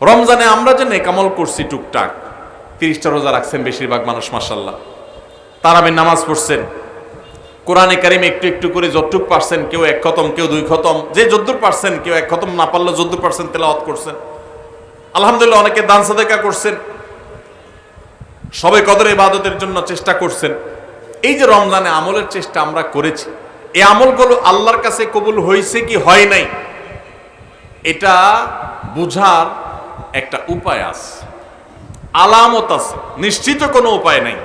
রমজানে আমরা যে নেকামল করছি টুকটাক, তিরিশটা রোজা রাখছেন বেশিরভাগ মানুষ মাসাল্লাহ তারাবের নামাজ পড়ছেন, কোরআনে কারিম একটু একটু করে যতটুক পারছেন, কেউ এক খতম, কেউ দুই খতম, যে যদ্দুর পারছেন, কেউ এক খতম, না পারলে যদ্দুর পারছেন তেলাওয়াত করছেন। আলহামদুলিল্লাহ, অনেকে দান সাদেকা করছেন, সবে কদর ইবাদতের জন্য চেষ্টা করছেন। এই যে রমজানে আমলের চেষ্টা আমরা করেছি, এই আমলগুলো আল্লাহর কাছে কবুল হয়েছে কি হয় নাই, এটা বুঝার একটা উপায় আছে। আলামত আছে। নিশ্চিত কোনো উপায় নাই।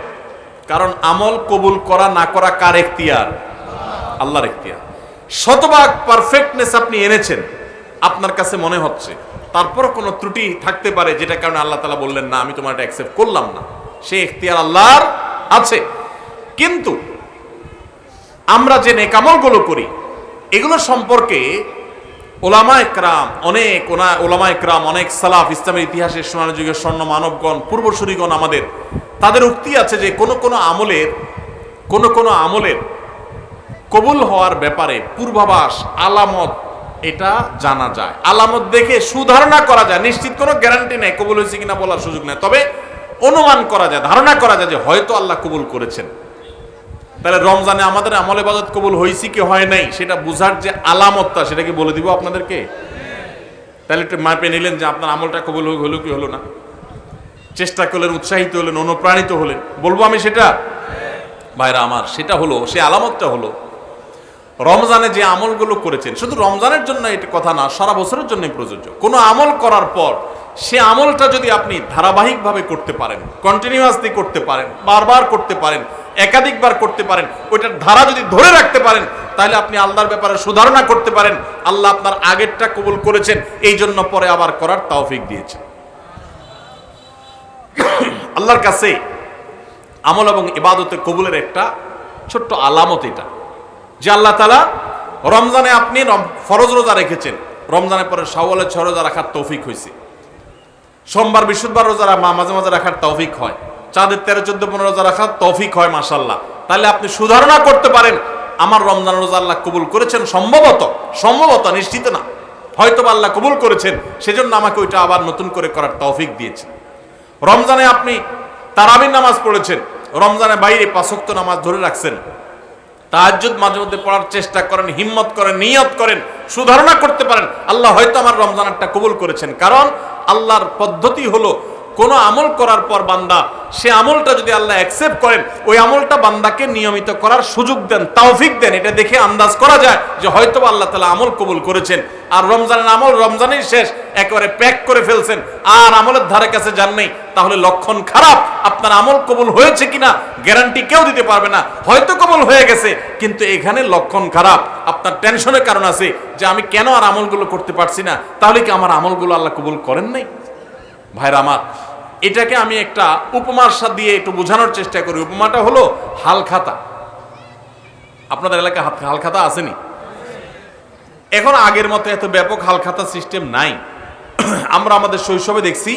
কারণ আমল কবুল করা, না করা কার এখতিয়ার? আল্লাহর এখতিয়ার। শতভাগ পারফেক্টনেস আপনি এনেছেন। আপনার কাছে মনে হচ্ছে। তারপর কোনো ত্রুটি থাকতে পারে যেটা কারণে আল্লাহ তালা বললেন, না, আমি তোমার এটা অ্যাকসেপ্ট করলাম না। সে এখতিয়ার আল্লাহর আছে। কিন্তু আমরা যে নেকামলগুলো করি, এগুলো সম্পর্কে ওলামা অনেক ওনা, ওলামা অনেক সালাফ ইসলামের ইতিহাসের সোনালী যুগের স্বর্ণ মানবগণ, পূর্বসূরিগণ আমাদের। তাদের উক্তি আছে যে কোনো কোনো আমলের, কোনো কোনো আমলের কবুল হওয়ার ব্যাপারে পূর্বাভাস, আলামত, এটা জানা যায়। আলামত দেখে সুধারণা করা যায়। নিশ্চিত কোনো গ্যারান্টি নেই কবুল হয়েছে কিনা বলার সুযোগ নেই। তবে অনুমান করা যায়, ধারণা করা যায় যে হয়তো আল্লাহ কবুল করেছেন। তাহলে রমজানে আমাদের আমল ইবাদত কবুল হয়েছি কি হয় নাই? সেটা বুঝার যে আলামতটা, সেটা কি বলে দিব আপনাদেরকে? তাহলে একটু মাপে নিলেন যে আপনার আমলটা কবুল হলো কি হলো না? চেষ্টা করলেন, উৎসাহিত হলেন, অনুপ্রাণিত হলেন। বলব আমি সেটা? ভাইরা আমার, সেটা হলো, সে আলামতটা হলো। রমজানে যে আমলগুলো করেছেন, শুধু রমজানের জন্য এটা কথা না, সারা বছরের জন্য প্রযোজ্য। কোনো আমল করার পর, সে আমলটা যদি আপনি ধারাবাহিকভাবে করতে পারেন কন্টিনিউয়াসলি করতে পারেন, বারবার করতে পারেন, একাধিকবার করতে পারেন, ওইটার ধারা যদি ধরে রাখতে পারেন, তাহলে আপনি আল্লাহর ব্যাপারে সুধারণা করতে পারেন, আল্লাহ আপনার আগেরটা কবুল করেছেন, এই জন্য পরে আবার করার তৌফিক দিয়েছেন। আল্লাহর কাছে আমল এবং ইবাদতে কবুলের একটা ছোট্ট আলামত এটা। যে আল্লাহ তালা রমজানে আপনি ফরজ রোজা রেখেছেন। রমজানের পরে শাওয়ালের ছ রোজা রাখার তৌফিক হয়েছে। সোমবার, বৃহস্পতিবার রোজা মা- মাঝে মাঝে রাখার তৌফিক হয়। চাঁদের তেরো, চোদ্দ, পনেরো রোজা রাখার তৌফিক হয় মাসাল্লাহ তাহলে আপনি সুধারণা করতে পারেন, আমার রমজান রোজা আল্লাহ কবুল করেছেন সম্ভবত? সম্ভবত, নিশ্চিত না। হয়তো আল্লাহ কবুল করেছেন, সেজন্য আমাকে ওইটা আবার নতুন করে করার তৌফিক দিয়েছেন। রমজানে আপনি তারাবির নামাজ পড়েছেন, রমজানে বাইরে পাঁচক্ত নামাজ ধরে রাখছেন। তাহাজ্জুদ মাঝে মধ্যে পড়ার চেষ্টা করেন, হিম্মত করেন, নিয়ত করেন, সুধারণা করতে পারেন। আল্লাহ হয়তো আমার রমজানটা কবুল করেছেন। কারণ আল্লাহর পদ্ধতি হলো, কোনো আমল করার পর বান্দা, সে আমলটা যদি আল্লাহ অ্যাকসেপ্ট করেন, ওই আমলটা বান্দাকে নিয়মিত করার সুযোগ দেন, তাওফিক দেন। এটা দেখে আন্দাজ করা যায় যে হয়তো আল্লাহ তালা আমল কবুল করেছেন। আর রমজানের আমল রমজানেই শেষ। একেবারে প্যাক করে ফেলছেন। আর আমলের ধারে কাছে যান নেই, তাহলে লক্ষণ খারাপ। আপনার আমল কবুল হয়েছে কিনা গ্যারান্টি কেউ দিতে পারবে না। হয়তো কবুল হয়ে গেছে, কিন্তু এখানে লক্ষণ খারাপ। আপনার টেনশনের কারণ আছে যে আমি কেন আর আমলগুলো করতে পারছি না। তাহলে কি আমার আমলগুলো আল্লাহ কবুল করেন নাই? ভাইরা আমার, এটাকে আমি একটা উপমার সাথে দিয়ে একটু বোঝানোর চেষ্টা করি। উপমাটা হলো হালখাতা আপনাদের এলাকায় হালখাতা আসেনি? এখন আগের মতো এত ব্যাপক হালখাতা সিস্টেম নাই। আমরা আমাদের শৈশবে দেখছি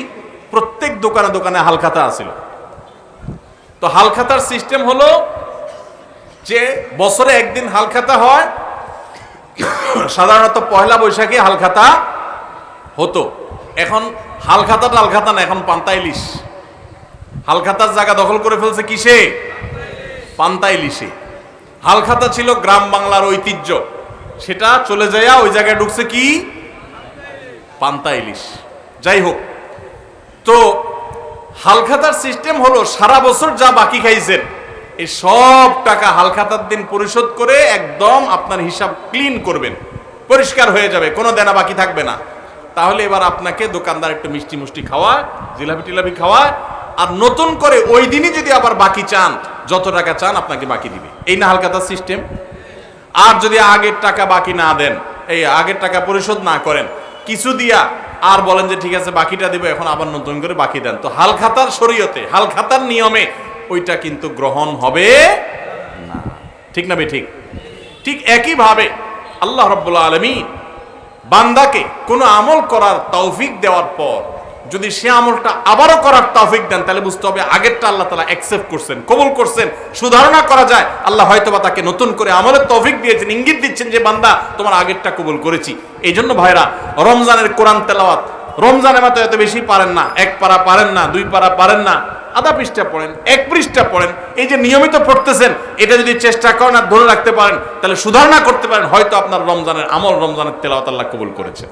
প্রত্যেক দোকানে দোকানে হালখাতা আছিল। তো হালখাতার সিস্টেম হলো যে বছরে একদিন হালখাতা হয়, সাধারণত পয়লা বৈশাখে হালখাতা হতো। এখন হালখাতা টালখাতা না, এখন পান্তা ইলিশ। হালখাতার জায়গা দখল করে ফেলছে কিসে? পান্তা ইলিশে। হালখাতা ছিল গ্রাম বাংলার ঐতিহ্য। সেটা চলে যায় ওই জায়গায় ঢুকছে কি? পান্তা ইলিশ। যাই হোক। তো হালখাতার সিস্টেম হলো সারা বছর যা বাকি খাইছেন, এই সব টাকা হালখাতার দিন পরিশোধ করে একদম আপনার হিসাব ক্লিন করবেন। পরিষ্কার হয়ে যাবে, কোনো দেনা বাকি থাকবে না। তাহলে এবার আপনাকে দোকানদার একটু মিষ্টি মুষ্টি খাওয়া জিলাপি টিলাপি খাওয়া আর নতুন করে ওই দিনই যদি আবার বাকি চান, যত টাকা চান আপনাকে বাকি দিবে। এই না হালখাতার সিস্টেম আর যদি আগের টাকা বাকি না দেন, এই আগের টাকা পরিশোধ না করেন, কিছু দিয়া আর বলেন যে, ঠিক আছে, বাকিটা দিব, এখন আবার নতুন করে বাকি দেন। তো হালখাতার শরীয়তে, হালখাতার নিয়মে ওইটা কিন্তু গ্রহণ হবে না। ঠিক না ঠিক? ঠিক একইভাবে আল্লাহ রব্বুল্লা আলমী বান্দাকে কোনো আমল করার তৌফিক দেওয়ার পর যদি সে আমলটা আবারও করার তৌফিক দেন, তাহলে বুঝতে হবে আগেরটা আল্লাহ তালা অ্যাকসেপ্ট করছেন, কবুল করছেন, সুধারণা করা যায়। আল্লাহ হয়তো বা তাকে নতুন করে আমলের তৌফিক দিয়েছেন, ইঙ্গিত দিচ্ছেন যে, বান্দা, তোমার আগেরটা কবুল করেছি। এই জন্য ভাইরা, রমজানের কোরআন তেলাওয়াত, রমজানের মতো এত বেশি পারেন না, এক পারা পারেন না, দুই পারা পারেন না, আধা পৃষ্ঠা পড়েন, এক পৃষ্ঠা পড়েন, এই যে নিয়মিত পড়তেছেন, এটা যদি চেষ্টা করেন আর ধরে রাখতে পারেন, তাহলে সুধারণা করতে পারেন, হয়তো আপনার রমজানের আমল রমজানের তেলাওয়াত আল্লাহ কবুল করেছে।